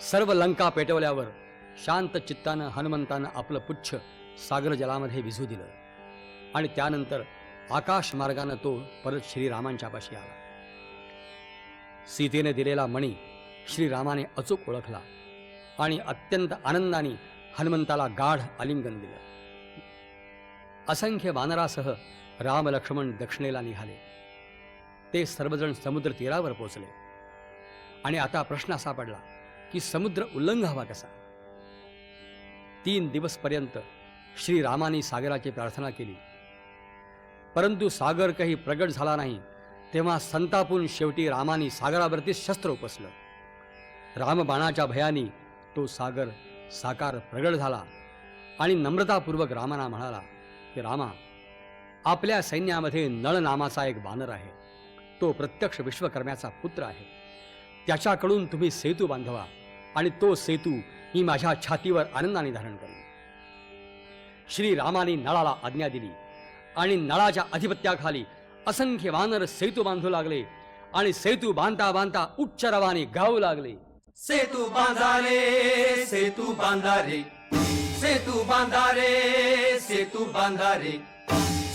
सर्व लंका पेटवल्यावर शांत चित्तानं हनुमंतानं आपलं पुच्छ सागर जलामध्ये विझू दिलं. आणि त्यानंतर आकाश मार्गानं तो परत श्रीरामांच्या पाशी आला. सीतेने दिलेला मणी श्रीरामाने अचूक ओळखला आणि अत्यंत आनंदाने हनुमंताला गाढ आलिंगन दिलं. असंख्य वानरासह राम लक्ष्मण दक्षिणेला निघाले. ते सर्वजण समुद्र तीरावर पोचले. आणि आता प्रश्न असा पडला की समुद्र उल्लंघावा कसा? तीन दिवसपर्यंत श्रीरामाने सागराची प्रार्थना केली. परंतु सागर काही प्रगट झाला नाही तेव्हा संतापून शेवटी रामाने सागरावरती शस्त्र उपसलं. रामबाणाच्या भयानी तो सागर साकार प्रगट झाला आणि नम्रतापूर्वक रामाना म्हणाला की रामा आपल्या सैन्यामध्ये नळ नामाचा एक बानर आहे. तो प्रत्यक्ष विश्वकर्म्याचा पुत्र आहे. त्याच्याकडून तुम्ही सेतू बांधवा. आणि तो सेतू मी माझ्या छातीवर आनंदाने धारण करेन. श्रीरामाने नळाला आज्ञा दिली आणि नळाच्या अधिपत्याखाली असंख्य वानर सेतू बांधू लागले आणि सेतू बांधता बांधता उच्च रवाने गाऊ लागले. सेतू बांधारे सेतू बांधारे सेतू बांधारे सेतू बांधारे.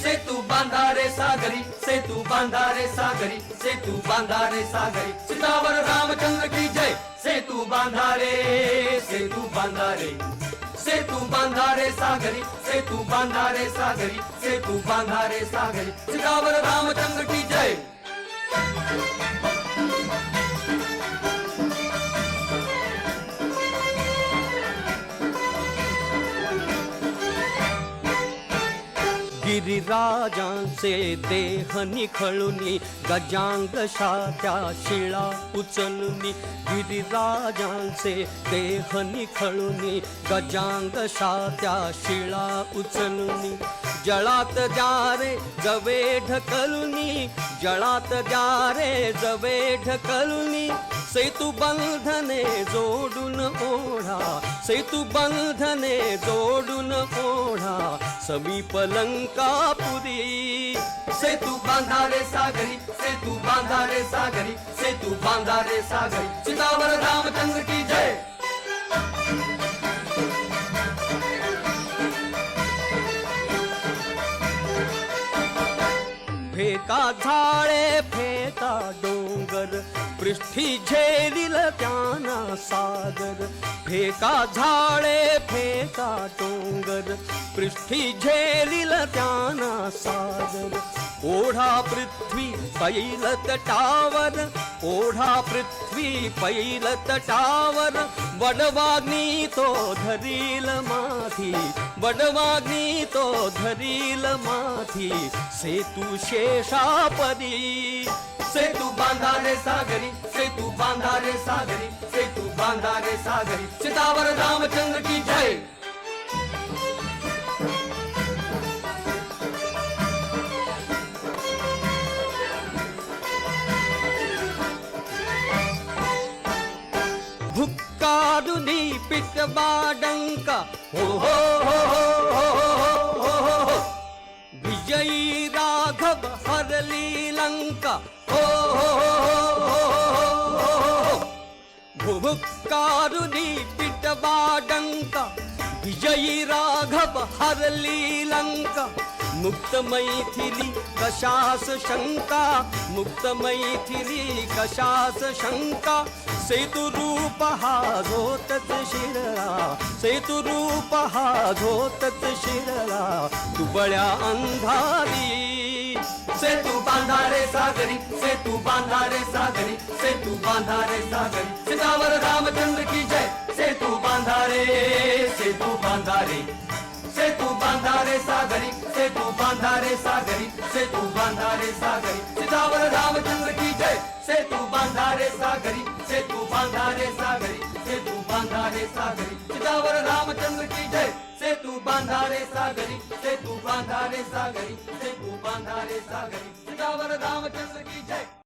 सेतु बांधा रे सागरी सेतु बांधा रे सागरी सेतु बांधा रे सागरी. सीतावर रामचंद्र की जय. सेतु बांधा रे सेतु बांधा रे सेतु बांधा रे सागरी सेतु बांधा रे सागरी सेतु बांधा रे सागरी. सीतावर रामचंद्र की जय. गिरिराजांचे देह निखळुनी गजांग शात्या शिळा उचलुनी. गिरिराजांचे देह निखळुनी गजांग शात्या शिळा उचलुनी. जळात द्यारे जवे ढकलुनी जळात द्यारे जवे ढकलुनी सेतू बंधने जोडून ओ सेतू बंधने जोडून ओढा समीप लंकापुरी सेतू बांधारे सागरी सेतू बांधारे सागरी सेतू बांधारे सागरी। सीतावर रामचंद्र की जय। फेका झाळे फेका डोंगर पृष्ठी झेलिल त्याना सागर. फेका झाळे फेका डोंगर पृष्ठी झेलिल त्याना सागर. ओढा पृथ्वी पैल तटावर ओढा पृथ्वी पैल तटावर वडवाग्नी तो धरील माथी वडवाग्नी तो धरील माथी. सेतू शेषापदी सेतू बांधारे सागरी सेतू बांधारे सागरी सेतू बांधारे सागरी सीतावर रामचंद्र की जय भुक्काडुनी पिटबाडंक हो हो हो हो हो हो हो हो विजयी राघव हरली लंका हो हो हो भुक्कारुनी पिटबाडंक विजयी राघव हरली लंका मुक्त मैथिली कशास शंका मुक्त मैथिली कशास शंका सेतु रूप हा झोतच शिरला सेतु रूप हा झोतच शिरला दुबळ्या अंधारी. सेतू बांधारे सागरी सेतू बांधारे सागरी सेतू बांधा रे सागर सितावर रामचंद्र की जय। सेतु बांधा रे सेतु बांधा रे सेतु बांधा रे सागरी सेतु बांधा रे सागरी सेतु बांधा रे सागरी। सितावर रामचंद्र की जय सेतु बांधा रे सागरी सेतु बांधा रे सागरी सेतु बांधा रे सागरी। सितावर रामचंद्र की जय सेतु बांधा रे सागरी सेतु बांधा रे सागरी सेतु बांधा रे सागरी। सितावर रामचंद्र की जय।